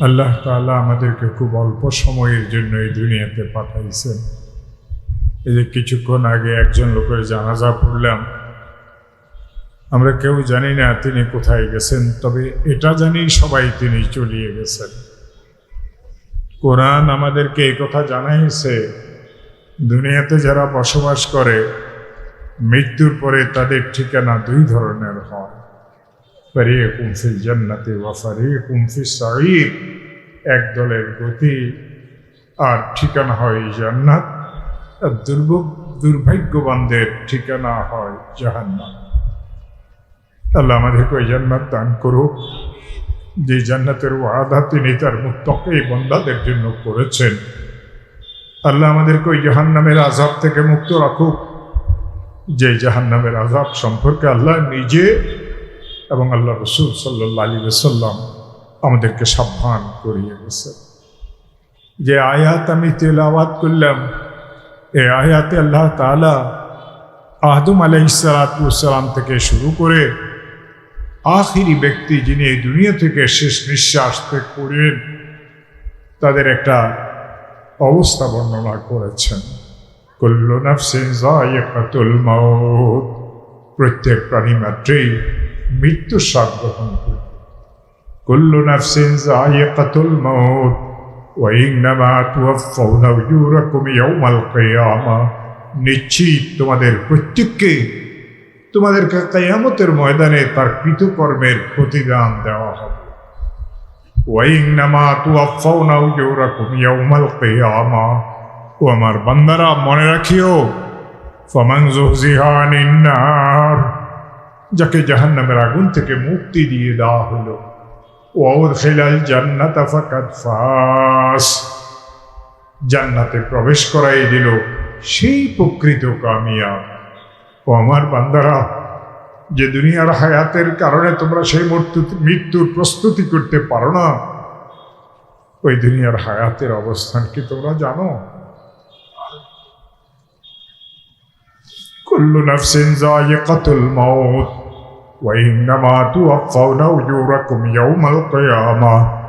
আল্লাহ তাআলা আমাদেরকে খুব অল্প সময়ের জন্য এই দুনিয়াতে পাঠাইছেন। এই যে কিছুক্ষণ আগে একজন লোকের জানাজা পড়লাম। আমরা কেউ জানি না তিনি কোথায় গেছেন, তবে এটা জানি সবাই তিনি চলিয়ে গেছেন। কোরআন আমাদেরকে এই কথা জানাইছে, দুনিয়াতে যারা বসবাস করে, মৃত্যুর পরে তাদের ঠিকানা দুই ধরনের হয়। ফারিয়ে কুমফিল জান্নাতে ওয়া ফারিয়ে কুমফিল সাঈদ এক দলের গতি আর ঠিকানা হয় জান্নাত, আর দুর্ভোগ দুর্ভাগ্যবানদের ঠিকানা হয় জাহান্নাম। আল্লাহ আমাদেরকে ওই জান্নাত দান করুক, যে জান্নাতের ওয়াদা তিনি তার মুত্তকে বন্দাদের জন্য করেছেন। আল্লাহ আমাদেরকে ওই জাহান্নামের আজাব থেকে মুক্ত রাখুক। যে জাহান্নামের আজাব সম্পর্কে আল্লাহ নিজে এবং আল্লাহ রসুল সাল্লাহ আলী সাল্লাম আমাদেরকে সাবধান করিয়ে গেছেন যে আয়াত আমি তেলাওয়াত করলাম এ আয়াতে আল্লাহ তালা আহদুম আলাইসালাতাম থেকে শুরু করে আখিরি ব্যক্তি যিনি এই দুনিয়া থেকে শেষ নিঃশ্বাস ত্যাগ করেন, তাদের একটা অবস্থা বর্ণনা করেছেন। কুল্লু নাফসিন যায়িকাতুল মাউত, প্রত্যেক প্রাণী মাত্রেই মৃত্যু স্বাদ গ্রহণ করে কুল্লু নাফসিন যায়িকাতুল মাউত, ওয়া ইন্নামা তুওয়াফাউনা উজুরাকুম ইয়াউমাল কিয়ামা। নিশ্চিত তোমাদের প্রত্যেককে তোমাদেরকে কিয়ামতের ময়দানে তার কৃতকর্মের প্রতিদান দেওয়া হবে। ওয়াইন্নামা তুয়াফাউনা উজুরাকুম ইয়াউমাল কিয়ামা। ও আমার বান্দারা, মনে রাখিও, ফমান জুহজিহানিন নার যাকে জাহান্নামের আগুন থেকে মুক্তি দিয়ে দেওয়া হলো। ওয়াউদ খেলাল জান্নাত ফাকাদ ফাস। জান্নাতে প্রবেশ করাই দিল সেই প্রকৃত কামিয়াব। ও আমার বান্দারা, যে দুনিয়ার হায়াতের কারণে তোমরা সেই মৃত্যু মৃত্যুর প্রস্তুতি করতে পারো না, ওই দুনিয়ার হায়াতের অবস্থান কি তোমরা জানো? কুল্লু নাফসিন যায়িকাতুল মাউত। وإنما توفون أجوركم يوم القيامة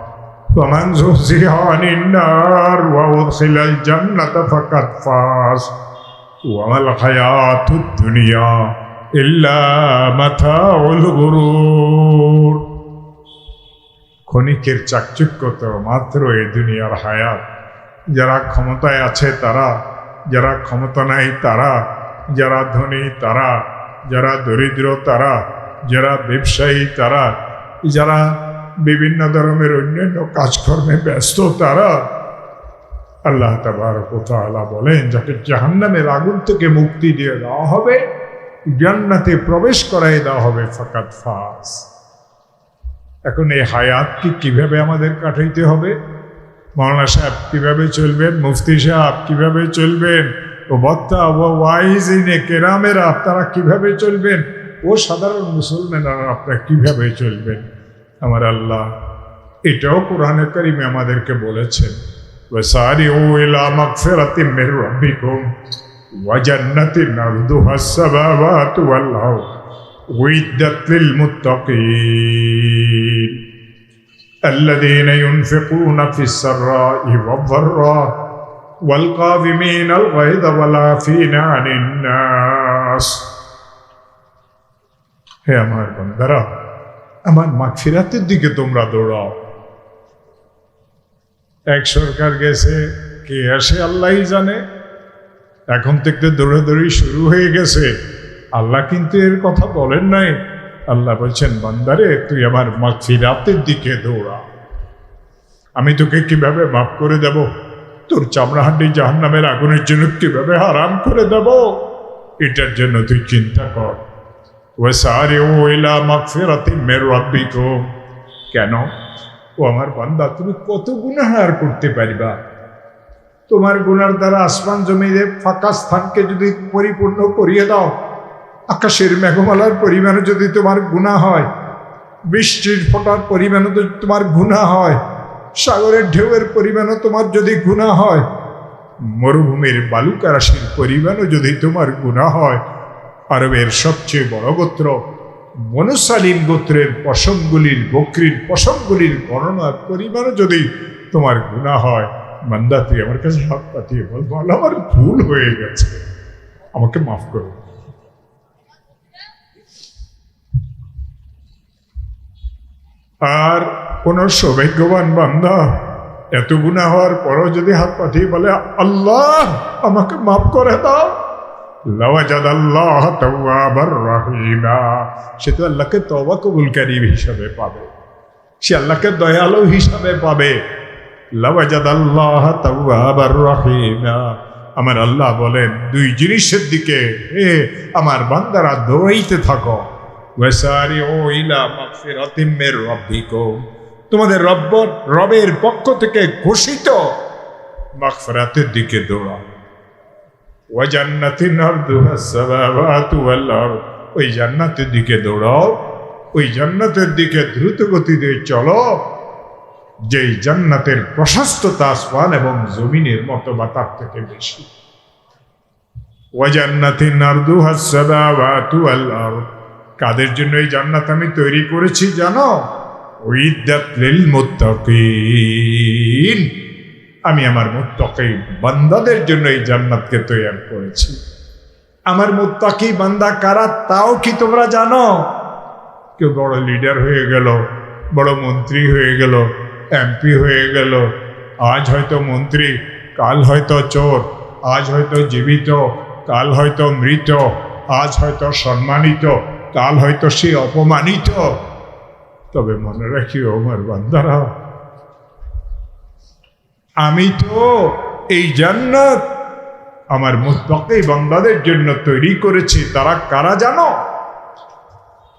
فمن زحزح عن النار وأدخل الجنة فقد فاز وما الحياة الدنيا إلا متاع الغرور ক্ষণিকের চাকচুক্যত মাত্র এই দুনিয়ার হায়াত যারা ক্ষমতায় আছে তারা যারা ক্ষমতা নাই তারা যারা ধনী তারা যারা দরিদ্র তারা যারা ব্যবসায়ী, তারা যারা বিভিন্ন ধরনের অন্যান্য কাজকর্মে ব্যস্ত, তারা আল্লাহ তালা বলেন, যাকে জাহান্নামের আগুন থেকে মুক্তি দিয়ে দেওয়া হবে, জান্নাতে প্রবেশ করাই দেওয়া হবে ফাকাত ফাস এখন এই হায়াতকে কীভাবে আমাদের কাটাইতে হবে? মৌলানা সাহেব কীভাবে চলবেন? মুফতি সাহেব কীভাবে চলবেন? ও বক্তা ও ওয়াইজিনে কেরামেরা তারা কীভাবে চলবেন? ও সাধারণ মুসলমানরা আপনারা কিভাবে চলবেন আমার আল্লাহ এটাও কোরআনে কারিমে আমাদেরকে বলেছেন وسارعوا إلى مغفرة من ربكم وجنة أرضها السماوات والأرض أعدت للمتقين الذين ينفقون في السراء والضراء والقاذمين الغيظ والعافين عن الناس হে আমার বন্দারা, আমার মাগফিরাতের দিকে তোমরা দৌড়াও। এক সরকার গেছে, কে আসে আল্লাহই জানে। এখন থেকে দৌড়াদৌড়ি শুরু হয়ে গেছে। আল্লাহ কিন্তু এর কথা বলেন নাই। আল্লাহ বলছেন, বান্দারে, তুই আমার মাগফিরাতের দিকে দৌড়া। আমি তোকে কীভাবে মাফ করে দেব? তোর চামড়াহান্ডি জাহান নামের আগুনের জন্য কীভাবে হারাম করে দেব? এটার জন্য তুই চিন্তা কর। কেন? ও আমার বান্দা, তুমি কত গুনাহার করতে পারিবা? তোমার গুনার দ্বারা আসমান জমিতে ফাঁকা স্থানকে যদি পরিপূর্ণ করিয়ে দাও, আকাশের মেঘমালার পরিমাণে যদি তোমার গুণা হয়, বৃষ্টির ফোটার পরিমাণে যদি তোমার গুণা হয়, সাগরের ঢেউয়ের পরিমাণও তোমার যদি গুণা হয়, মরুভূমির বালুকা রাশির পরিমাণও যদি তোমার গুণা হয় আরবের সবচেয়ে বড় গোত্র। মনুসালিম গোত্রের পশমগুলির বকরির পশমগুলির গণনা পরিমাণও যদি তোমার গুণা হয়, মান্দা তুই আমার কাছে হাত পাঠিয়ে বল বল আমার ভুল হয়ে গেছে। আমাকে মাফ করো। আর কোন সৌভাগ্যবান বান্দা এত গুণা হওয়ার পরও যদি হাত পাঠিয়ে বলে, আল্লাহ, আমাকে মাফ করে দাও লাওয়াজাদ আল্লাহ তাওয়াবার রাহিমা সে তো আল্লাহকে তওবা কবুলকারী হিসাবে পাবে। সে আল্লাহকে দয়ালু হিসাবে পাবে। আমার আল্লাহ বলেন, দুই জিনিসের দিকে, হে আমার বান্দারা দৌড়াইতে থাকো। তোমাদের রব্ব রবের পক্ষ থেকে ঘোষিত মাগফিরাতের দিকে দৌড়াও। ওয়াজান্নাতিন আরদুহা সামাওয়াতু ওয়াল ওই জান্নাতের দিকে দৌড়াও, ওই জান্নাতের দিকে দ্রুত গতিতে চলো। যেই জান্নাতের প্রশস্ততা আসমান এবং জমিনের মতো বা তার থেকে বেশি। ওয়াজান্নাতিন আরদুহা সামাওয়াতু ওয়াল আরদ। কাদের জন্য এই জান্নাত আমি তৈরি করেছি জানো? উইদ্দাত লিল মুত্তাকিন। আমি আমার মুত্তাকি বান্দাদের জন্য এই জান্নাতকে তৈরি করেছি। আমার মুত্তাকি বান্দা কারা তাও কি তোমরা জানো? কেউ বড় লিডার হয়ে গেল, বড় মন্ত্রী হয়ে গেল, এমপি হয়ে গেল, আজ হয়তো মন্ত্রী, কাল হয়তো চোর, আজ হয়তো জীবিত, কাল হয়তো মৃত, আজ হয়তো সম্মানিত, কাল হয়তো সে অপমানিত। তবে মনে রাখি ওমর বান্দারা আমি তো এই জান্নাত আমার মুত্তাকি বান্দাদের জন্য তৈরি করেছি তারা কারা জানো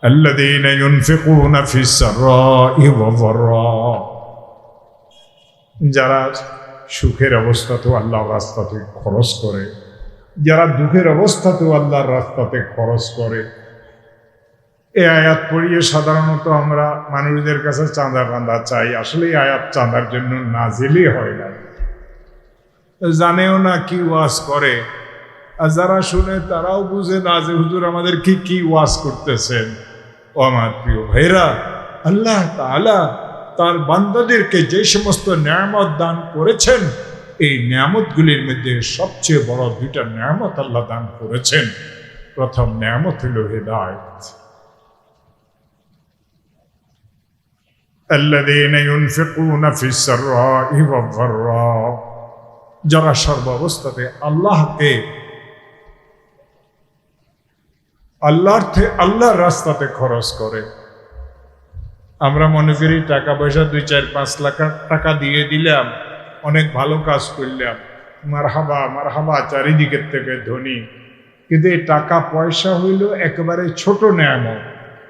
الذين ينفقون في السراء والضراء যারা সুখের অবস্থাতেও আল্লাহর রাস্তাতে খরচ করে যারা দুঃখের অবস্থাতেও আল্লাহর রাস্তাতে খরচ করে এই আয়াত পড়িয়ে সাধারণত আমরা মানুষদের কাছে চাঁদা কান্দা চাই। আসলে আয়াত চাঁদার জন্য নাজিলই হয় না জানেও না কি ওয়াজ করে। আর যারা শুনে তারাও বুঝে না যে হুজুর আমাদের কি কি ওয়াজ করতেছেন। ও আমার প্রিয় ভাইরা আল্লাহ তাআলা তার বান্দাদেরকে যে সমস্ত নিয়ামত দান করেছেন, এই নিয়ামতগুলির মধ্যে সবচেয়ে বড় দুইটা নিয়ামত আল্লাহ দান করেছেন। প্রথম নিয়ামত হল হৃদায়ত। الذين ينفقون في السراء والضراء যারা সর্বাবস্থাতে আল্লাহকে আল্লাহর থে- আল্লাহর রাস্তাতে খরচ করে আমরা মনে করি টাকা পয়সা দুই চার পাঁচ লাখ টাকা দিয়ে দিলাম অনেক ভালো কাজ করলাম মারহাবা মারহাবা চারিদিকের থেকে ধনী কিন্তু এই টাকা পয়সা হইল একেবারে ছোট নেয়ামত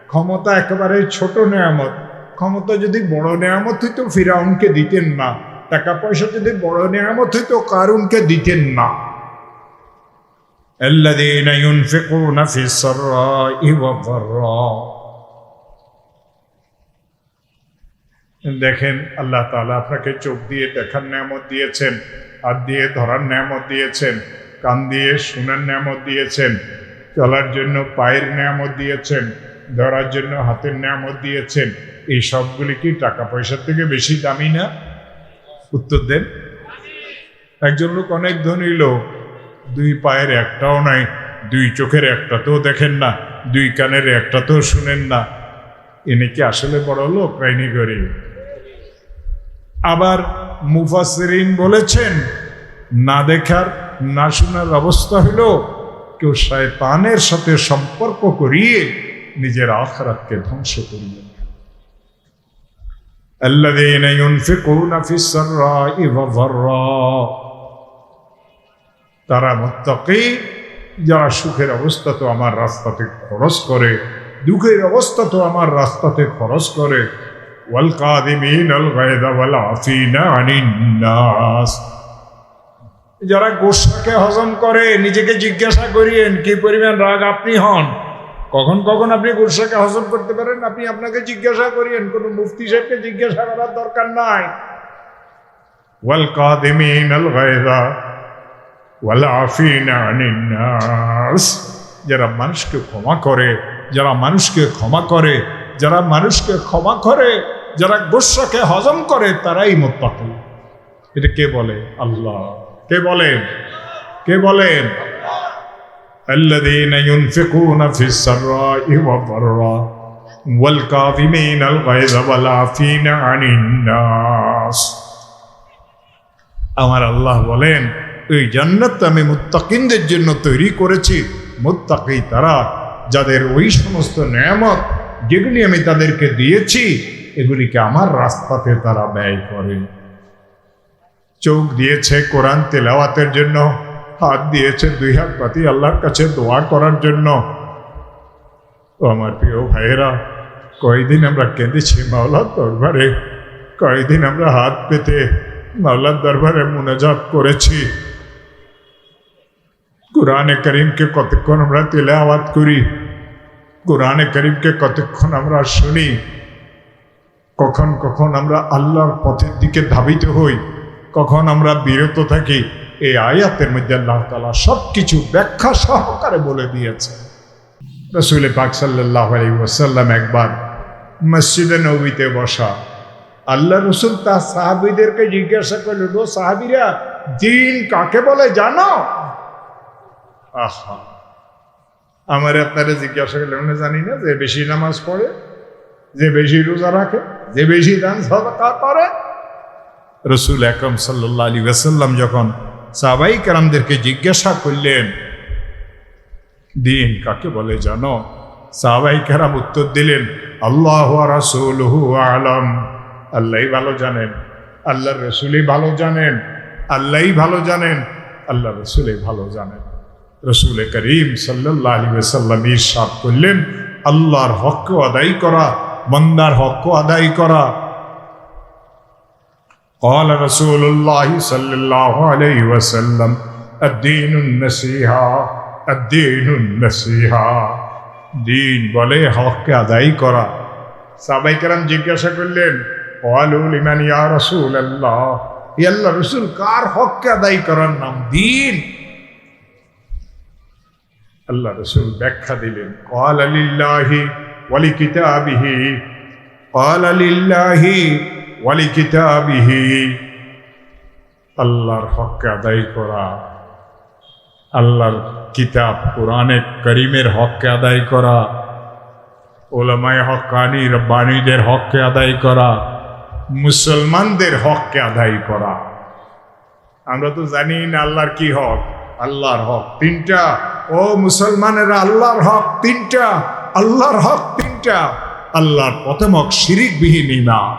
ক্ষমতা একেবারে ছোট নেয়ামত ক্ষমতা যদি বড় নেয়ামত হইতো ফিরাউনকে দিতেন না টাকা পয়সা যদি বড় নেয়ামত হইতো কারুনকে দিতেন না الذين ينفقون في السراء والضراء দেখেন আল্লাহ তাআলা আপনাকে চোখ দিয়ে দেখার নিয়ামত দিয়েছেন হাত দিয়ে ধরার নিয়ামত দিয়েছেন কান দিয়ে শোনার নিয়ামত দিয়েছেন চলার জন্য পায়ের নিয়ামত দিয়েছেন ধরার জন্য হাতের নিয়ামত দিয়েছেন এই সবগুলি কি টাকা পয়সার থেকে বেশি দামি না? উত্তর দেন। একজন লোক অনেক ধনী লোক, দুই পায়ের একটাও নাই, দুই চোখের একটাতেও দেখেন না, দুই কানের একটাতেও শুনেন না। এনে কি আসলে বড় লোক, রাইনি গরিব? আবার মুফাসরিন বলেছেন, না দেখার, না শোনার অবস্থা হলো, কেউ শয়তানের সাথে সম্পর্ক করিয়ে নিজের আখরাতকে ধ্বংস করিয়ে الذين ينفقون في السراء والضراء তারা মুত্তাকি যারা সুখের অবস্থা তো আমার রাস্তাতে খরচ করে দুঃখের অবস্থা তো আমার রাস্তাতে খরচ করে ওয়াল কাদিমিন আল গায়দা ওয়াল আফিনা আনিন নাস যারা গোসাকে হজম করে নিজেকে জিজ্ঞাসা করিয়েন কি পরিমাণ রাগ আপনি হন কখন কখন আপনি গোসাকে হজম করতে পারেন? আপনি আপনাকে জিজ্ঞাসা করিয়েন, কোনো মুফতি সাহেবকে জিজ্ঞাসা করার দরকার নাই। ওয়াল কাদিমিন আল গায়দা, ওয়াল আফিনা আনিন নাস। যারা মানুষকে ক্ষমা করে, যারা মানুষকে ক্ষমা করে, যারা মানুষকে ক্ষমা করে, যারা গোস্বাকে হজম করে, তারাই মোত্তাকি। এটা কে বলে? আল্লাহ। কে বলেন? কে বলেন? الذين ينفقون في السراء والضراء والكاظمين الغيظ والعافين عن الناس আমার আল্লাহ বলেন এই জান্নাত আমি মুত্তাকিনদের জন্য তৈরি করেছি মুত্তাকি তারা যাদের ওই সমস্ত নিয়ামত যেগুলি আমি তাদেরকে দিয়েছি এগুলিকে আমার রাস্তাতে তারা ব্যয় করে চোখ দিয়েছে কোরআন তেলাওয়াতের জন্য হাত দিয়েছে দুই হাত পাতি আল্লাহর কাছে দোয়া করার জন্য। ও আমার প্রিয় ভাইয়েরা, কয়দিন আমরা কেঁদেছি মাওলার দরবারে? কয়দিন আমরা হাত পেতে মাওলার দরবারে মোনাজাত করেছি? কোরআনে করিমকে কতক্ষণ আমরা তেলে আওয়াজ করি? কোরআনে করিমকে কতক্ষণ আমরা শুনি? কখন কখন আমরা আল্লাহর পথের দিকে ধাবিত হই? কখন আমরা বিরত থাকি? এই আয়াতের মধ্যে আল্লাহ তালা সব কিছু ব্যাখ্যা সহকারে বলে দিয়েছে। রসুল পাক সাল্লাহ আলী ওসাল্লাম একবার মসজিদে নবীতে বসা আল্লাহ রসুল তার সাহাবিদেরকে জিজ্ঞাসা করল গো সাহাবিরা, দিন কাকে বলে জানো? আহা। আমার আপনারা জিজ্ঞাসা করলে আমরা জানি না, যে বেশি নামাজ পড়ে, যে বেশি রোজা রাখে, যে বেশি দান সদকা করে। রসুল একরম সাল্লাহ আলী ওয়াসাল্লাম যখন সাবাই কারামদেরকে জিজ্ঞাসা করলেন, দিন কাকে বলে জানো? সাহাবাই কারাম উত্তর দিলেন, আল্লাহ রাসুল আলম। আল্লাহই ভালো জানেন, আল্লাহর রসুলই ভালো জানেন, আল্লাহই ভালো জানেন আল্লাহ রসুলই ভালো জানেন। রসুল করিম সাল্লাহ আলী ইরশাদ করলেন, আল্লাহর হক আদায় করা, বন্দার হক আদায় করা قال رسول الله صلى الله عليه وسلم الدين النصيحة الدين النصيحة দিন বলে হককে আদায় করা সাবাই কারাম জিজ্ঞাসা করলেন ওয়ালুল ইমান ইয়া রসুল আল্লাহ আল্লাহ রসুল কার হককে আদায় করার নাম দিন আল্লাহ রসুল ব্যাখ্যা দিলেন কল আলিল্লাহি ওয়ালি কিতাবিহি কল আলিল্লাহি ওয়ালি কিতাবিহি আল্লাহর হককে আদায় করা, আল্লাহর কিতাব কোরআনে করিমের হককে আদায় করা, ওলামায় হকানি রব্বানীদের হককে আদায় করা, মুসলমানদের হককে আদায় করা। আমরা তো জানি না আল্লাহর কি হক, আল্লাহর হক তিনটা। ও মুসলমানেরা, আল্লাহর হক তিনটা, আল্লাহর হক তিনটা। আল্লাহর প্রথম হক শিরিকবিহীন ইমান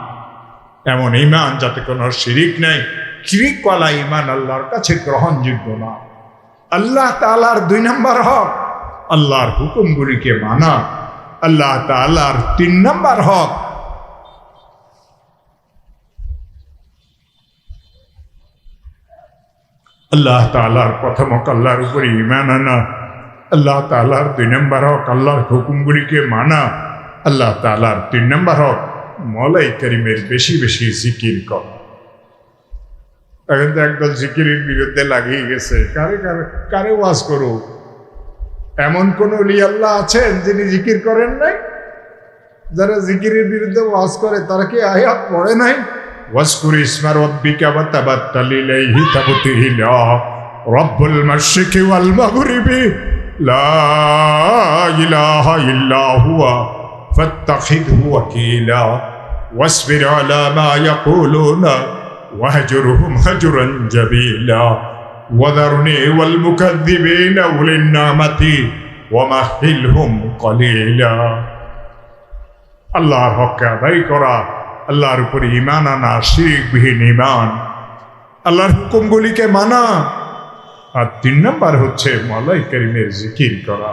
এমন ইমান যাতে কোনো শিরিক নেই। শিরিকওয়ালা ইমান আল্লাহর কাছে গ্রহণযোগ্য না। আল্লাহ তালার দুই নম্বর হক, আল্লাহর হুকুমগুলিকে মানা। আল্লাহ তালার তিন নম্বর হক, আল্লাহ তালার প্রথম হক আল্লাহর উপরে ইমান আনা। আল্লাহ তালার দুই নম্বর হক, আল্লাহর হুকুমগুলিকে মানা। আল্লাহ তালার তিন নম্বর হক মলাই করিমের বেশি বেশি জিকির কর। এখন তো একদল জিকিরের বিরুদ্ধে লাগিয়ে গেছে। কারে কারে কারে ওয়াজ করো? এমন কোন আল্লাহ আছেন যিনি জিকির করেন নাই? যারা জিকিরের বিরুদ্ধে ওয়াজ করে, তারা কি আয়াত পড়ে নাই? ওয়াজকুর ইসমা রব্বিকা ওয়া তাবাত্তাল ইলাইহি তাবতিলা রব্বুল মাশরিকি ওয়াল মাগরিবি। লা ইলাহা ইল্লা হুয়া। ফাত্তাখিযহু ওয়াকিলা واصبر على ما يقولون واهجرهم هجرا جميلا وذرني والمكذبين أولي النعمة ومهلهم قليلا আল্লাহর হককে আদায় করা আল্লাহর উপরে ইমান আনা শিরিকবিহীন ইমান আল্লাহর হুকুমগুলিকে মানা আর তিন নম্বর হচ্ছে মালাই করিমের জিকির করা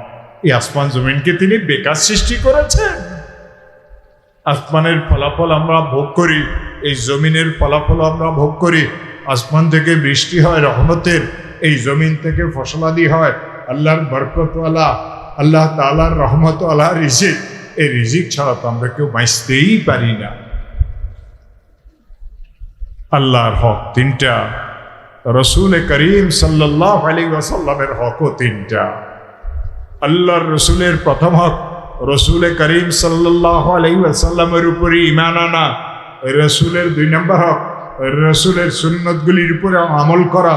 এই আসমান জমিনকে তিনি বেকার সৃষ্টি করেছেন। আসমানের ফলাফল আমরা ভোগ করি, এই জমিনের ফলাফল আমরা ভোগ করি। আসমান থেকে বৃষ্টি হয়, রহমতের। এই জমিন থেকে ফসলাদি হয়। আল্লাহর বরকতওয়ালা, আল্লাহ তালার রহমতওয়ালা রিজিক। এই রিজিক ছাড়া তো আমরা কেউ বাঁচতেই পারি না। আল্লাহর হক তিনটা, রসুল করিম সাল্লাহ আলী ওয়াসাল্লামের হকও তিনটা। আল্লাহর রসুলের প্রথম হক, রসুল করিম ওয়াসাল্লামের উপরে ইমান আনা রসুলের দুই নম্বর হক রসুলের সুন্নতগুলির উপরে আমল করা,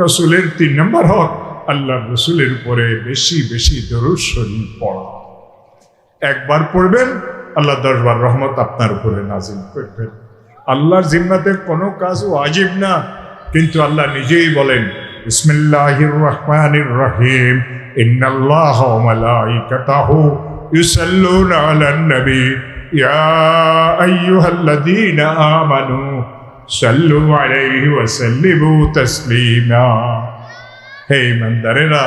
রসুলের তিন নম্বর হক, আল্লাহর রসুলের উপরে বেশি বেশি দরুদ শরীফ পড়া। একবার পড়বেন, আল্লাহ দশবার রহমত আপনার উপরে নাজিল করবেন। আল্লাহর জিম্মাতে কোনো কাজ আজিব না, কিন্তু আল্লাহ নিজেই বলেন বিসমিল্লাহির রহমানির রহিম ইন্নাল্লাহ মালাইকাতাহু ইউসাল্লুনা আলান নবী ইয়া আইয়ুহাল্লাযীনা আমানু সাল্লু আলাইহি ওয়া সাল্লিমু তাসলিমা হে ইমানদারেরা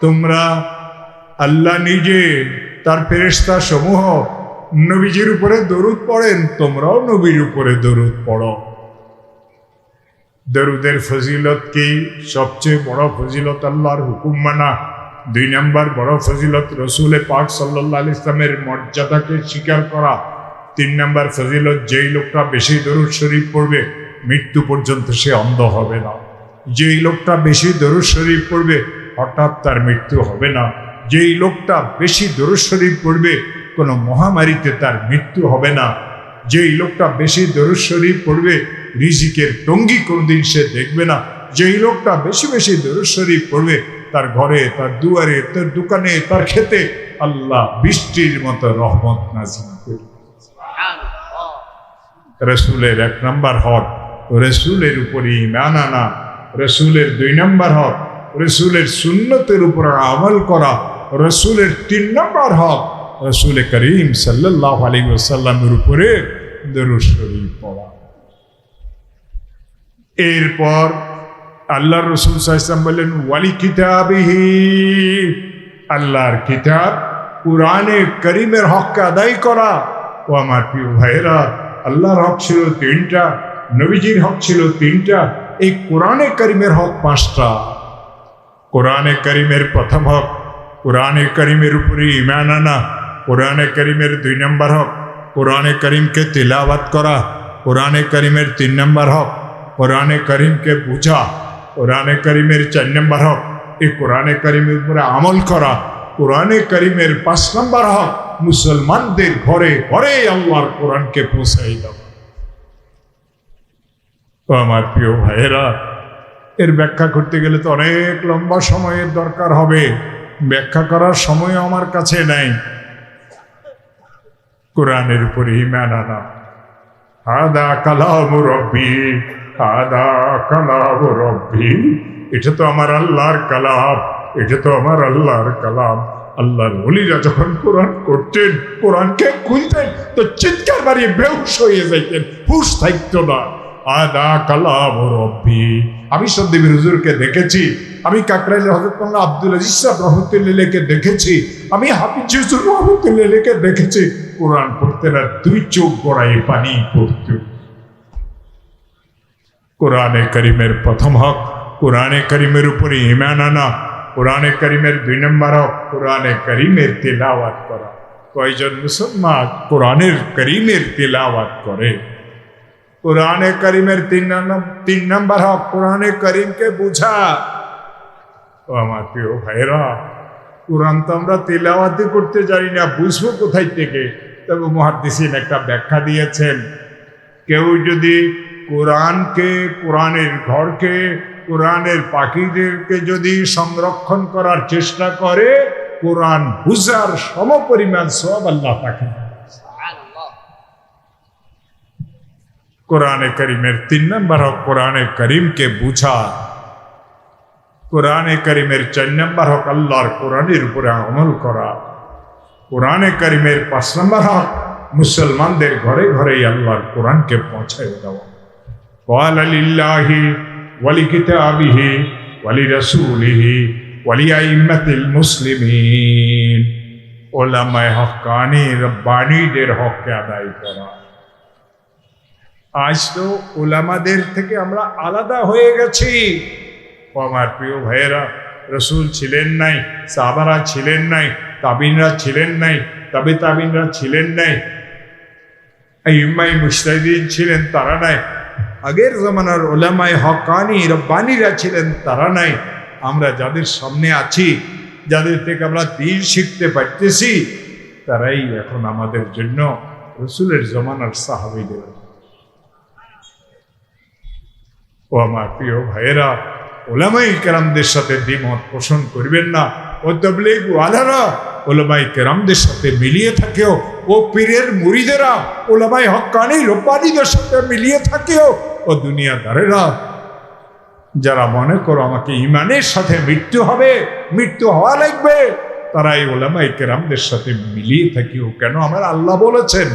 তোমরা আল্লাহ নিজে তার ফেরেশতা সমূহ নবীজির উপরে দরুদ পড়েন, তোমরাও নবীর উপরে দরুদ পড়ো। দরুদের ফজিলত কি? সবচেয়ে বড় ফজিলত আল্লাহর হুকুম মানা। দুই নম্বর, বড় ফজিলত রসুলে পাক সাল্লাহ ইসলামের মর্যাদাকে স্বীকার করা। তিন নম্বর ফজিলত, যেই লোকটা বেশি দরুদ শরীফ পড়বে, মৃত্যু পর্যন্ত সে অন্ধ হবে না। যেই লোকটা বেশি দরুদ শরীফ পড়বে, হঠাৎ তার মৃত্যু হবে না। যেই লোকটা বেশি দরুদ শরীফ পড়বে, কোনো মহামারীতে তার মৃত্যু হবে না। যেই লোকটা বেশি দরুদ শরীফ পড়বে রিজিকের টঙ্গি কোনদিন সে দেখবে না যেই লোকটা বেশি বেশি দরুদ পড়বে। তার ঘরে, তার দুয়ারে, তার দোকানে, তার খেতে আল্লাহ বৃষ্টির মতো রহমত করবে রসুলের এক নম্বর হক, রসুলের উপরে ইমান আনা, রসুলের দুই নম্বর হক, রসুলের সুন্নতের উপর আমল করা, রসুলের তিন নম্বর হক, রসুল করিম সাল্লাহ আলী ওসাল্লামের উপরে দরুদ পড়া। এরপর আল্লাহ রসুল সাহসাম বললেন, ওয়ালি কিতাবিহি আল্লাহর কিতাব কোরআনে করিমের হককে আদায় করা। ও আমার প্রিয় ভাইয়েরা, আল্লাহর হক ছিল তিনটা, নবীজির হক ছিল তিনটা, এই কোরআনে করিমের হক পাঁচটা। কোরআনে করিমের প্রথম হক, কোরআনে করিমের উপরে ইমান আনা। কোরআনে করিমের দুই নম্বর হক, কোরআনে করিমকে তিলাবাত করা। কোরআনে করিমের তিন নম্বর হক কোরআনে করিমকে বুঝা, কোরআনে করিমের চার নম্বর হক। এই কোরআনে করিমের উপরে আমল করা, কোরআনে করিমের পাঁচ নম্বর হক, মুসলমানদের ঘরে ঘরে আল্লাহর কোরআনকে পৌঁছাই দেওয়া তো আমার প্রিয় ভাইয়েরা, এর ব্যাখ্যা করতে গেলে তো অনেক লম্বা সময়ের দরকার হবে। ব্যাখ্যা করার সময় আমার কাছে নাই। কোরআনের উপরে ইমান আনা। আদা কালাম রব্বি আদা কালাম রব্বি। এটা তো আমার আল্লাহর কালাম, এটা তো আমার আল্লাহর কালাম। আল্লাহর ওলিরা যখন কোরআন করতেন, কোরআনকে খুলতেন, তো চিৎকার বাড়িয়ে বেহুশ হয়ে যাইতেন, হুশ থাকতো না। আদা কালাম রব্বি। আমি সন্দীপ হুজুরকে দেখেছি, আমি কাকরাইল হজরত মোল্লা আব্দুল আজিজ সাহেব রহমতুল্লাহকে দেখেছি, আমি হাফিজ হুজুর রহমতুল্লাহকে দেখেছি। কোরআন পড়তে না, দুই চোখ গড়াই পানি পড়ত। কোরআনে করিমের প্রথম হক, কোরআনে করিমের উপরে ইমান আনা, কোরআনে করিমের দুই নম্বর হক, কোরআনে করিমের তেলাওয়াত করা। কয়জন মুসলমান কোরআনের করিমের তেলাওয়াত করে? কোরআনে করিমের তিন তিন নম্বর হক, কোরআনে করিমকে বুঝা। ও আমার প্রিয় ভাইরা কোরআন তো আমরা তেলাওয়াতি করতে জানি না, বুঝব কোথায় থেকে? তবে মহাদিসিন একটা ব্যাখ্যা দিয়েছেন কেউ যদি কোরআনকে কোরআনের ঘরকে কোরআনের পাখিদেরকে যদি সংরক্ষণ করার চেষ্টা করে কোরআন বুঝার সমপরিমাণ সব আল্লাহ পাখি। কোরআনে করিমের তিন নম্বর হক কোরআনে করিমকে বুঝা। কোরআনে করিমের চার নম্বর হক আল্লাহর কোরআনের উপরে আমল করা। কোরআনে করিমের পাঁচ নম্বর হক মুসলমানদের ঘরে ঘরেই আল্লাহর কোরআনকে পৌঁছায় দেওয়া। ওয়ালি কিতাবিহি ওয়ালি রাসূলিহি ওয়ালিয়াইম্মাতিল মুসলিমিন ওলামায় হকানি রব্বানিদের হককে আদায় করা। আজ তো ওলামাদের থেকে আমরা আলাদা হয়ে গেছি। আমার প্রিয় ভাইয়েরা, রসুল ছিলেন নাই, সাহাবারা ছিলেন নাই তাবিনরা ছিলেন নাই, তবে তাবিনরা ছিলেন নাই। ইমাই মুস্তাহিদিন ছিলেন, তারা নাই। আগের জমানার ওলামায় হকানি, রব্বানিরা ছিলেন, তারা নাই। আমরা যাদের সামনে আছি, যাদের থেকে আমরা দিন শিখতে পারতেছি, তারাই এখন আমাদের জন্য রসুলের জমানার সাহাবিদের। ও আমার প্রিয় ভাইয়েরা ওলামাই কেরামদের সাথে দ্বিমত পোষণ করবেন না। ও তবলিগ ওয়ালারা ওলামাই কেরামদের সাথে মিলিয়ে থাকেও, ও পীরের মুড়িদেরা ওলামাই হকানি রোব্বানিদের সাথে মিলিয়ে থাকেও, ও দুনিয়াদারেরা। যারা মনে করো আমাকে ইমানের সাথে মৃত্যু হবে, মৃত্যু হওয়া লাগবে তারা এই ওলামাই কেরামদের সাথে মিলিয়ে থাকিও। কেন আমার আল্লাহ বলেছেন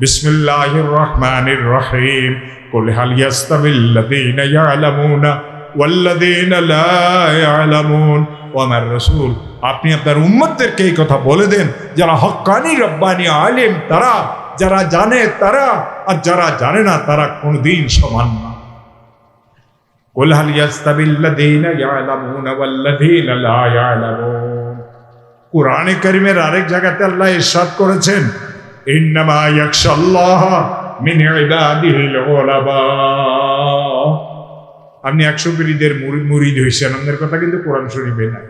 বিসমিল্লাহ রহমানির রহিম কোলহাল ইয়াস্তাবিল্লাদিন ইয়ালামুনা الذين يعلمون والذين لا يعلمون ও আমার রসুল আপনি আপনার উম্মতদেরকে এই কথা বলে দেন যারা হক্কানি রব্বানি আলেম তারা যারা জানে তারা আর যারা জানে না তারা কোনোদিন সমান না قل هل يستوي الذين يعلمون والذين لا يعلمون কোরআনে কারিমের আরেক জায়গাতে আল্লাহ ইরশাদ করেছেন ইন্নামা ইয়াখশাল্লাহ মিন ইবাদিহিল উলামা আপনি একশো পিড়িদের মুরিদ হয়েছেন আপনাদের কথা কিন্তু কোরআন শরীফে নাই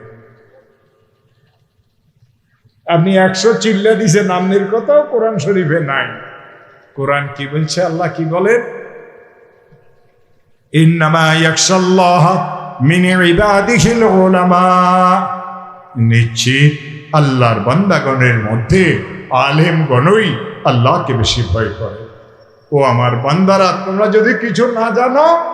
আপনি একশো চিল্লা দিছেন আমনের কথাও কোরআন শরীফে নাই। কোরআন কি বলছে? আল্লাহ কি বলেন? নিশ্চিত আল্লাহর বান্দাগণের মধ্যে আলেম গণই আল্লাহকে বেশি ভয় করে। ও আমার বান্দারা, তোমরা যদি কিছু না জানো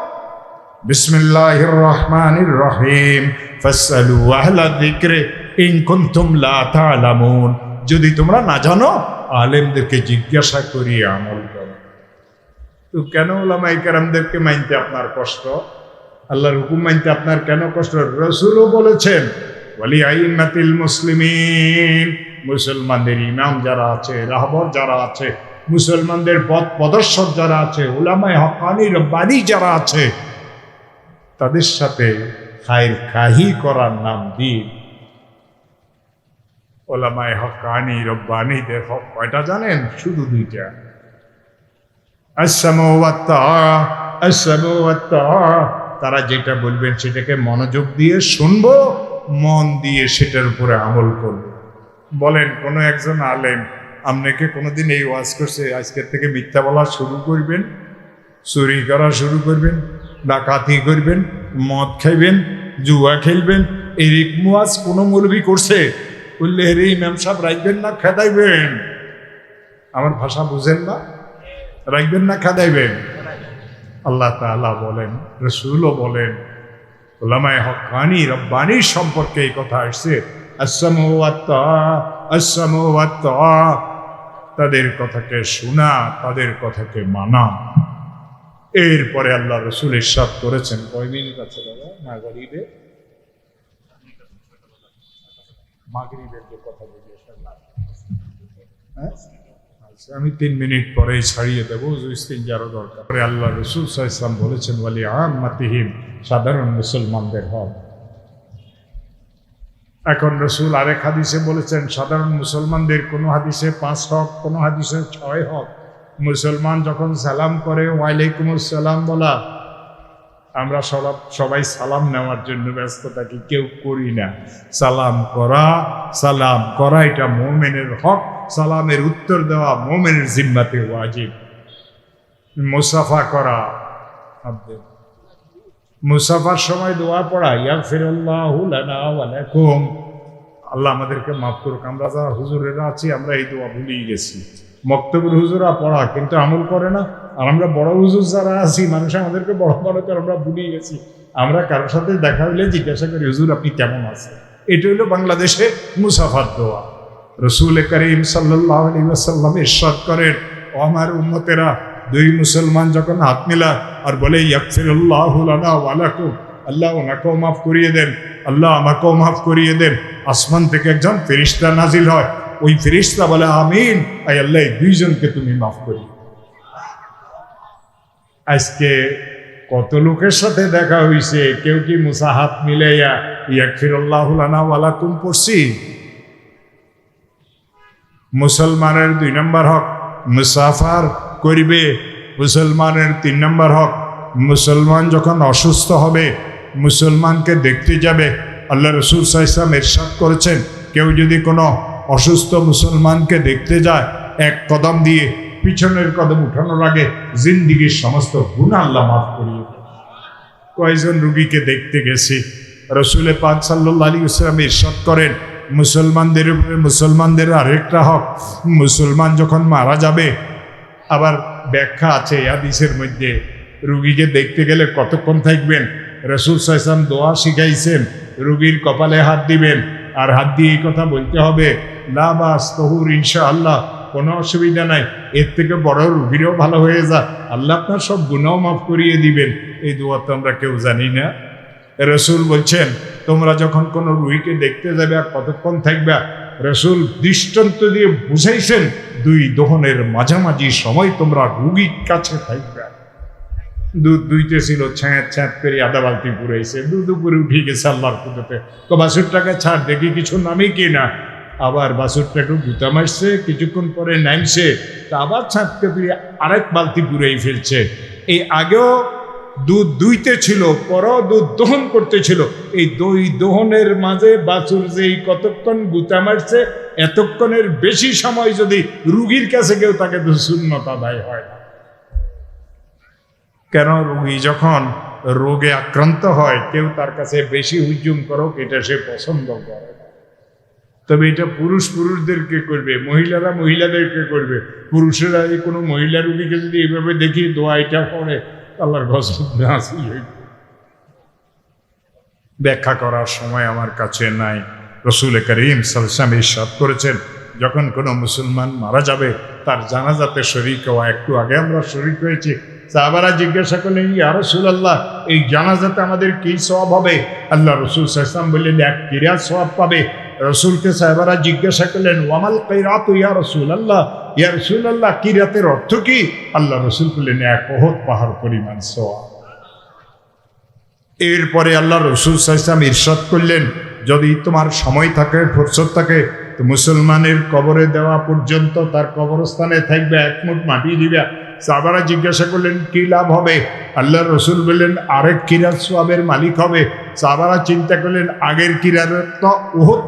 বিসমিল্লাহির রহমানির রহিম ফাসআলু আহলা যিকরি ইন কুনতুম লা তা'লামুন যদি তোমরা না জানো, আলেমদেরকে জিজ্ঞাসা করি আমল করো। তো কেন ওলামাই কেরামদেরকে মানতে আপনার কষ্ট? আল্লাহর হুকুম মানতে আপনার কেন কষ্ট? রসুলও বলেছেন, ওয়ালি আইমাতিল মুসলিমিন। মুসলমানদের ইমাম যারা আছে, রাহবর যারা আছে, মুসলমানদের পথ প্রদর্শক যারা আছে ওলামায় হকানি রব্বানি যারা আছে তাদের সাথে খায়ের কাহি করার নাম দিন ওলামায় হক হকানি, রব্বানিদের হক কয়টা জানেন? শুধু দুইটা। তারা যেটা বলবেন সেটাকে মনোযোগ দিয়ে শুনব, মন দিয়ে সেটার উপরে আমল করব। বলেন, কোনো একজন আলেম আপনাকে কোনোদিন এই ওয়াজ করছে, আজকের থেকে মিথ্যা বলা শুরু করবেন? চুরি করা শুরু করবেন? ডাকাতি করবেন, মদ খাইবেন, জুয়া খেলবেন এই ওয়াজ কোনো মৌলবি করছে? বললে হেরে ইমাম সাহেব, রাখবেন না, খেদাইবেন। আমার ভাষা বুঝেন না? রাখবেন না, খেদাইবেন? আল্লাহ তাআলা বলেন, রসুলও বলেন ওলামায় হকানি রব্বানির সম্পর্কে এই কথা আসছে। তাদের কথাকে শোনা, তাদের কথাকে মানা। এরপরে আল্লাহ রসুল ইসাদ করেছেন। কয় মিনিট আছে বাবা? মাগরিবে? মাগরিবের যে কথা বলি হ্যাঁ? আচ্ছা, আমি তিন মিনিট পরেই ছাড়িয়ে দেবো যারও দরকার। পরে আল্লাহ রসুল ইসলাম বলেছেন বলি আম মাতিহীন সাধারণ মুসলমানদের হক। এখন রসুল আরেক হাদিসে বলেছেন সাধারণ মুসলমানদের কোনো হাদিসে পাঁচ হক কোনো হাদিসে ছয় হক মুসলমান যখন সালাম করে ওয়ালাইকুম সালাম বলা, আমরা সব সবাই সালাম নেওয়ার জন্য ব্যস্ত থাকি, কেউ করি না। সালাম করা সালাম করা, এটা মোমেনের হক। সালামের উত্তর দেওয়া মোমেনের জিম্মাতে ওয়াজিব। মুসাফা করা মুসাফার সময় দোয়া পড়া ইয়া ফিরাল্লাহু লানা ওয়া লাকুম। আল্লাহ আমাদেরকে মাফ করুক, আমরা যারা হুজুরেরা আছি, আমরা এই দোয়া ভুলেই গেছি। মক্তবুর হুজুরা পড়া কিন্তু আমল করে না। আর আমরা বড় হুজুর যারা আছি, মানুষ আমাদেরকে বড় বড় করে, আমরা ভুলিয়ে গেছি। আমরা কারোর সাথে দেখা হইলে জিজ্ঞাসা করি, হুজুর, আপনি কেমন আছেন? এটা হলো বাংলাদেশে মুসাফার দোয়া। রসুল করিম সাল্লাহ আলী ইরশাদ করেন, ও আমার উম্মতেরা, দুই মুসলমান যখন হাত মিলা আর বলে আল্লাহ ওনাকেও মাফ করিয়ে দেন, আল্লাহ আমাকেও মাফ করিয়ে দেন, আসমান থেকে একজন ফেরিস্তা নাজিল হয়। ওই ফেরিস্তা বলে, আমিন। আই আল্লাহ দুইজনকে তুমি মাফ করি আজকে কত লোকের সাথে দেখা হইছে, কেউ কি মুসা হাত মিলাইয়া ইয়াকফিরুল্লাহুলানা ওয়ালাকুম পড়ছি। মুসলমানের দুই নম্বর হক মুসাফার করিবে, মুসলমানের তিন নম্বর হক মুসলমান যখন অসুস্থ হবে, মুসলমানকে দেখতে যাবে। আল্লাহ রসুল সাইসলাম এরশাদ করেছেন, কেউ যদি কোনো অসুস্থ মুসলমানকে দেখতে যায়, এক কদম দিয়ে পিছনের কদম উঠানোর আগে জিন্দিগির সমস্ত গুণ আল্লাহ মাফ করিয়ে দেয়। কয়জন রুগীকে দেখতে গেছি রসুলে পাক সাল্লাহ আলী ইসলাম ইরশাদ করেন, মুসলমানদের উপরে মুসলমানদের আরেকটা হক, মুসলমান যখন মারা যাবে, আবার ব্যাখ্যা আছে হাদিসের মধ্যে, রুগীকে দেখতে গেলে কতক্ষণ থাকবেন রসুল সাইসাম দোয়া শিখাইছেন, রুগীর কপালে হাত দিবেন আর হাত দিয়ে এই কথা বলতে হবে লাবাস তহুর ইনশা আল্লাহ কোনো অসুবিধা নাই। এর থেকে বড় রুগীরও ভালো হয়ে যা আল্লাহ আপনার সব গুণাও মাফ করিয়ে দিবেন। এই দোয়া তো আমরা কেউ জানি না। রসুল বলছেন, তোমরা যখন কোনো রুগীকে দেখতে যাবে আর কতক্ষণ থাকবে, রসুল দৃষ্টান্ত দিয়ে বুঝাইছেন, দুই দোহনের মাঝামাঝি সময় তোমরা রুগীর কাছে থাকবে। দুধ দুইতে ছিল, ছ্যাঁত ছ্যাঁত করে আদা বালতি পুরাইছে। দুধ উপরে উঠে গেছে আল্লাহর পুজোতে তো বাসুরটাকে ছাড় দেখি কিছু নামে কি না। আবার বাসুরটা একটু গুতা মারছে, কিছুক্ষণ পরে নামছে, তা আবার ছাঁদকে দিয়ে আরেক বালতি পুরাই ফেলছে। এই আগেও দুধ দুইতে ছিল, পরও দুধ দহন করতেছিল এই দই দহনের মাঝে বাছুর যে কতক্ষণ গুতা মারছে, এতক্ষণের বেশি সময় যদি রুগীর কাছে কেউ তাকে তো শূন্যতা দায় হয় না। কেন রুগী যখন রোগে আক্রান্ত হয়, কেউ তার কাছে বেশি হুজুম করো এটা সে পছন্দ করে তবে এটা পুরুষ পুরুষদেরকে করবে, মহিলারা মহিলাদেরকে করবে। পুরুষেরা এই কোনো মহিলা রুগীকে যদি এইভাবে দেখি দোয়া এটা করে আল্লাহর গজব হইবে ব্যাখ্যা করার সময় আমার কাছে নাই। রসুল করিম সালসাম ইসাদ করেছেন, যখন কোনো মুসলমান মারা যাবে, তার জানাজাতে শরিক হওয়া একটু আগে আমরা শরিক হয়েছি সাহাবারা জিজ্ঞাসা করলেন, ইয়া রসুল আল্লাহ এই জানাজাতে আমাদের কি সব হবে? আল্লাহ রসুল সাহসাম বললেন, এক কিরিয়া সব পাবে। রসুলকে সাহেবারা জিজ্ঞাসা করলেন, ওয়ামাল কৈরাত ইয়া রসুল আল্লাহ ইয়া রসুল আল্লাহ কিরাতের অর্থ কি? আল্লাহ রসুল বললেন, এক অহত পাহাড় পরিমাণ সোয়া এরপরে আল্লাহ রসুল সাইসাম ইরশাদ করলেন, যদি তোমার সময় থাকে, ফুরসত থাকে, তো মুসলমানের কবরে দেওয়া পর্যন্ত তার কবরস্থানে থাকবে, এক মুঠ মাটি দিবে। সাবারা জিজ্ঞাসা করলেন, কি লাভ হবে? আল্লাহ রসুল বললেন, আরেক কিরাত সোয়াবের মালিক হবে। সাবারা চিন্তা করলেন, আগের কিরাত তো ওহত